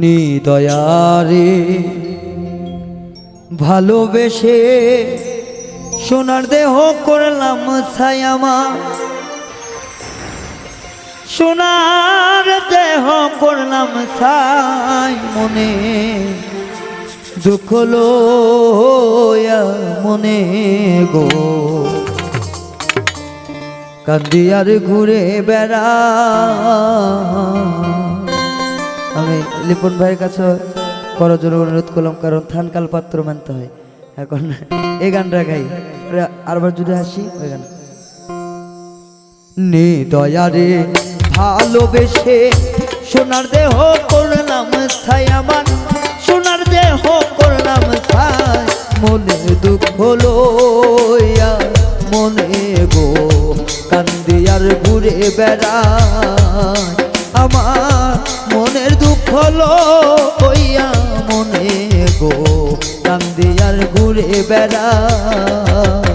নিদয়ারে ভালোবেসে সোনার দেহ করলাম ছায়ামা। সোনার দেহ করলাম ছাই মনে, দুঃখ মনে গো। কান্দি আর ঘুরে বেড়া আমি লিপন ভাইয়ের কাছে করজোর অনুরোধ করলাম, কারণ থানকাল পাত্র মানতে হয়। এখন এই গানটা গাই। আরবার যদি আসি, ওই গান। নে দয়ারে ভালোবেসে সোনার দেহ করলাম ছাই আমার। সোনার দেহ করলাম ছাই, মনে দুঃখ লইয়া, মনে গো কান্দি আর ঘুরে বেড়ায়। আমার মনের কইয়া মনে গো কান্দিয়ার ঘুরে বেড়ায়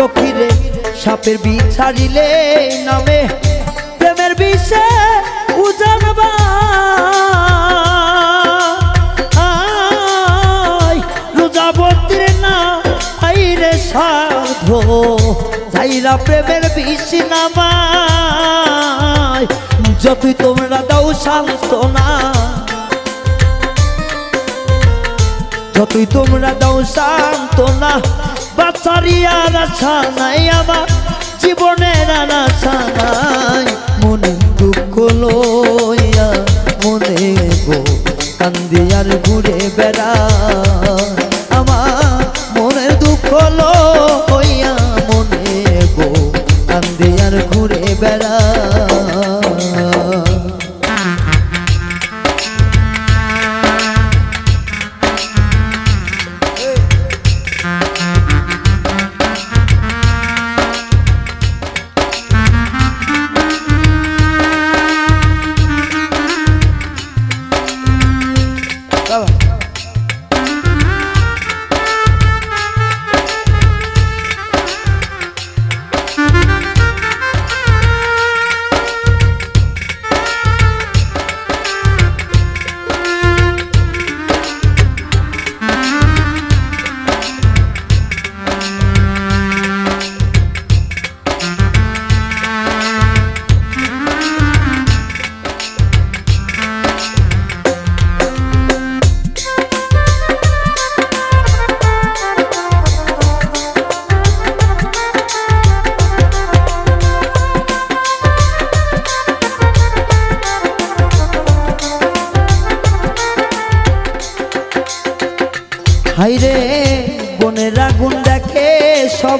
সখীরে, সাপের ছাড়িলে নামে প্রেমের বিষে উজানবা। রোজাবতীর না আইরে সাধো, যাইরা প্রেমের বিষ নামায়। যতই তোমরা দাও সান্ত্বনা, যতই তোমরা দাও সান্ত্বনা বাচ্চারিয়ার আশা নাই আমার জীবনের আর আশা নাই। মনে দুঃখ লইয়া মনে গো কান্দিয়ার ঘুরে বেড়া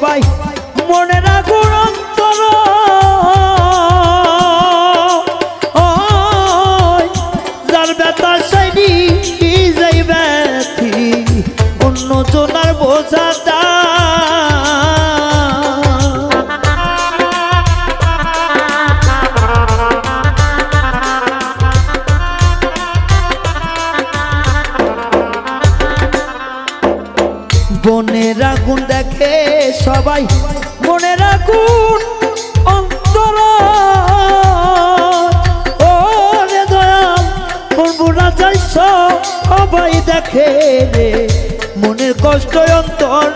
সবাই মনে রাখো অন্তর। যার ব্যথা সাইনি যাই ব্যথি অন্য জনার বোঝাটা দেখে রে মনের কষ্ট অন্তর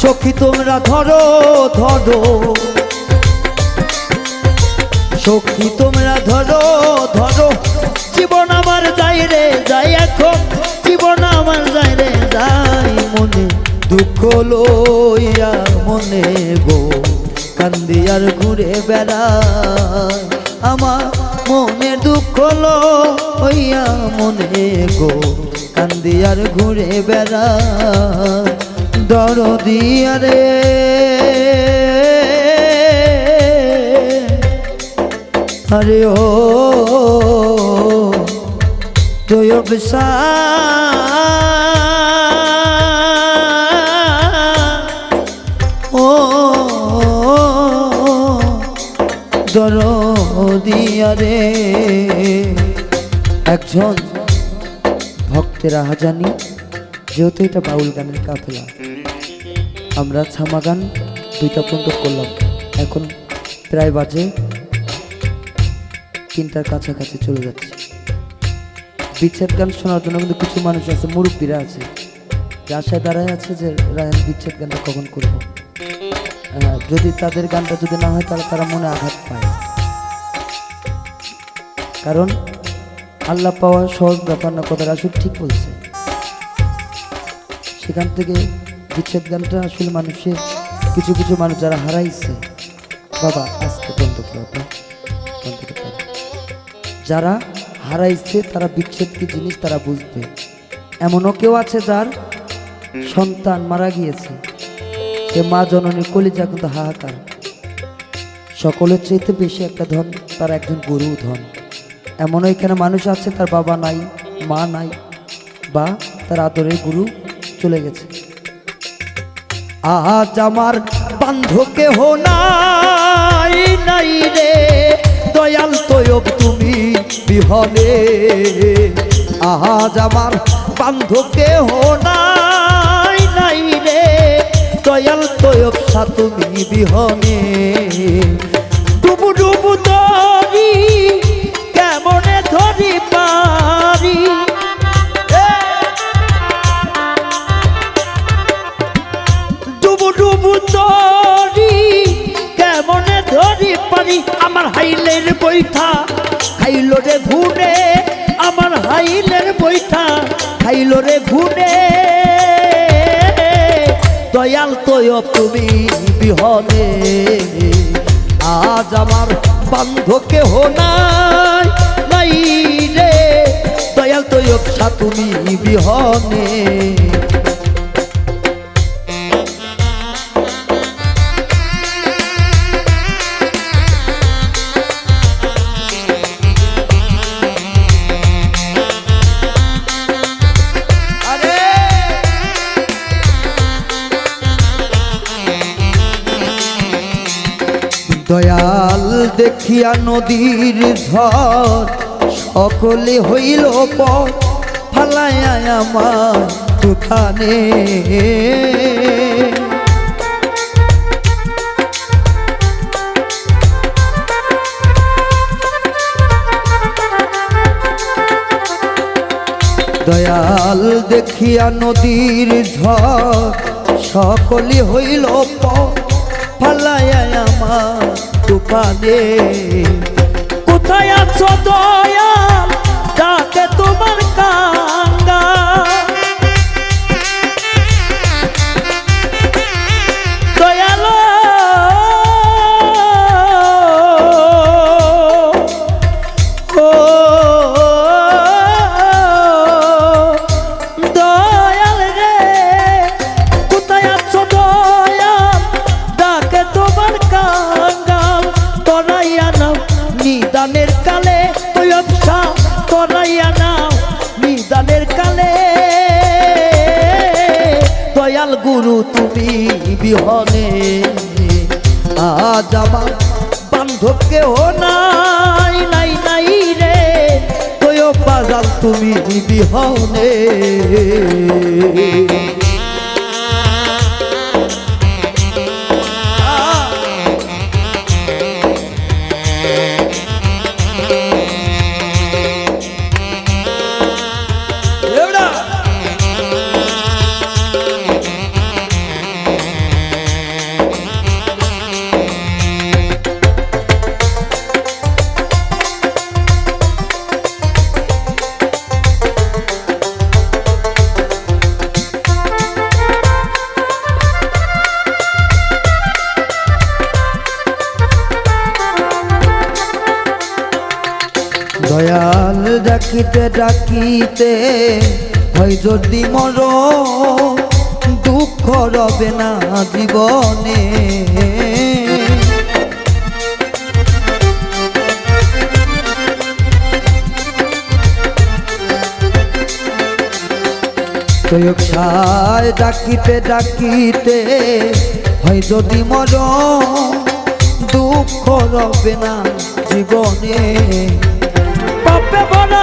সখী, তোমরা ধরো ধরো। সখী, তোমরা ধরো ধরো। জীবন আমার যাই রে যাই এখন। জীবন আমার যাই রে যাই মনে দুঃখ লইয়া মনে গো। কান্দিয়ার ঘুরে বেড়া আমার মনে দুঃখ লইয়া মনে গো কান্দিয়ার ঘুরে বেড়ায়। দরদিয়া রে আরে ও জয়ব ও দর দিয়ারে একজন ভক্তের আহাজানি, যেহেতু এটা বাউল গানের কাফেলা। আমরা ছামা গান দুইটা পর্যন্ত করলাম। এখন প্রায় বাজে তিনটার কাছাকাছি চলে যাচ্ছে। বিচ্ছেদ গান শোনার জন্য কিন্তু কিছু মানুষ আছে, মুরব্বীরা আছে। আশায় দাঁড়ায় আছে যে, রায়ন, বিচ্ছেদ গানটা কখন করব? যদি তাদের গানটা যদি না হয়, তাহলে তারা মনে আঘাত পায়। কারণ আল্লাহ পাওয়া সহজ ব্যাপার না কথাটা আসলে ঠিক বলছে। সেখান থেকে বিচ্ছেদ গানটা আসলে মানুষের কিছু কিছু মানুষ যারা হারাইছে বাবা আজকে বন্ধ করো বন্ধ করতে হবে। যারা হারাইছে তারা বিচ্ছেদ কি জিনিস তারা বুঝবে। এমনও কেউ আছে যার সন্তান মারা গিয়েছে। সে মা জননীর কলিজা কিন্তু হাহাকার। সকলের চাইতে বেশি একটা ধন তার একজন গুরু ধন। এমনও এখানে মানুষ আছে, তার বাবা নাই, মা নাই, বা তার আদরের গুরু চলে গেছে। আজ আমার বান্ধকে হো নাই নাই রে, দয়াল তয়ব তুমি বিহনে। আজ আমার বান্ধকে হো নাই নাই রে, দয়াল তয়ব সা তুমি বিহনে। আমার হাইলের বৈঠা খাইল রে ঘুরে আমার হাইলের বৈঠা খাইল রে ঘুরে দয়াল তয় তুমি বিহনে। আজ আমার বান্ধকে হো নাই নাই রে। দয়াল তয় তুমি বিহনে। দয়াল দেখিয়া নদীর ঝড় সকলে হইল পথ ফালায় আমার তুফানে দয়াল দেখিয়া নদীর ঝড় সকলে হইল পথ ফালায় আমার তুফানে। কোথায় আছো দয়াল? ডাকে তোমার কাঙ্গা বিহনে। আজ আমার বান্ধব কেহ নাই নাই নাই রে। তোয় বাজাল তুমি বিহনে ডাকিতে হয় যদি মর দুঃখ রবে না জীবনে। প্রয়োগ ডাকিতে ডাকিতে হয় যদি মর দুঃখ রবে না জীবনে। পাপে ভরা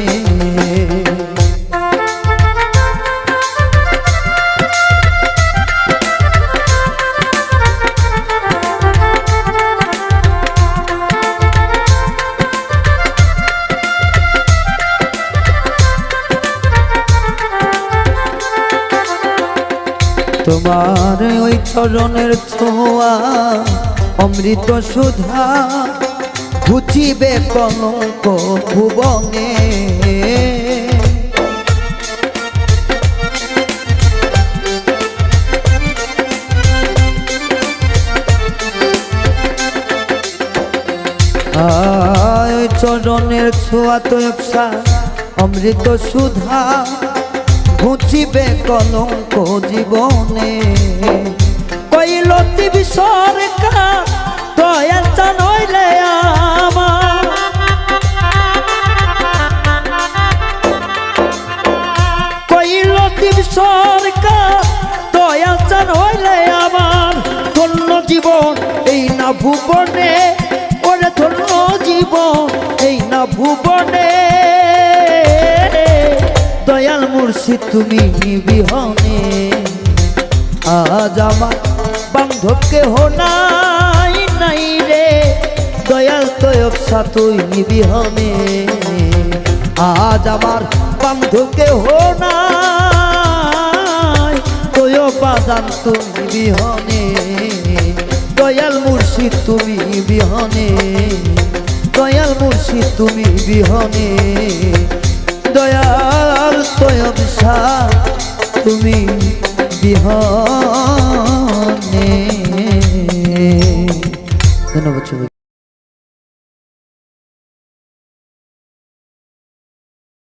তোমার ওই চরণের ছোঁয়া অমৃত সুধা ঘুচিবে কলঙ্ক ভুবনে। চরণের ছোঁয়া তো অমৃত সুধা ঘুচিবে কলঙ্ক জীবনে। কৈলতি সরকার, দয়াল চানইলে আমার। কৈলতি সরকার, দয়াল চানইলে আমার। ধন্য জীবন এই না ভুবনে, ওরে ধন্য জীবন এই না ভুবনে। দয়াল মুর্শিদ, তুমি বিহনে আজ আমার বান্ধবকে হো নাই নাই রে। দয়াল তয়বসা তুই বিহনে আজ আমার বান্ধবকে হো নাই তয় বাজান তুমি বিহনে দয়াল মুর্শিদ, তুমি বিহনে দয়াল মুর্শিদ, তুমি বিহনে দয়াল তয়বসা তুমি বিহনে। ধন্যবাদ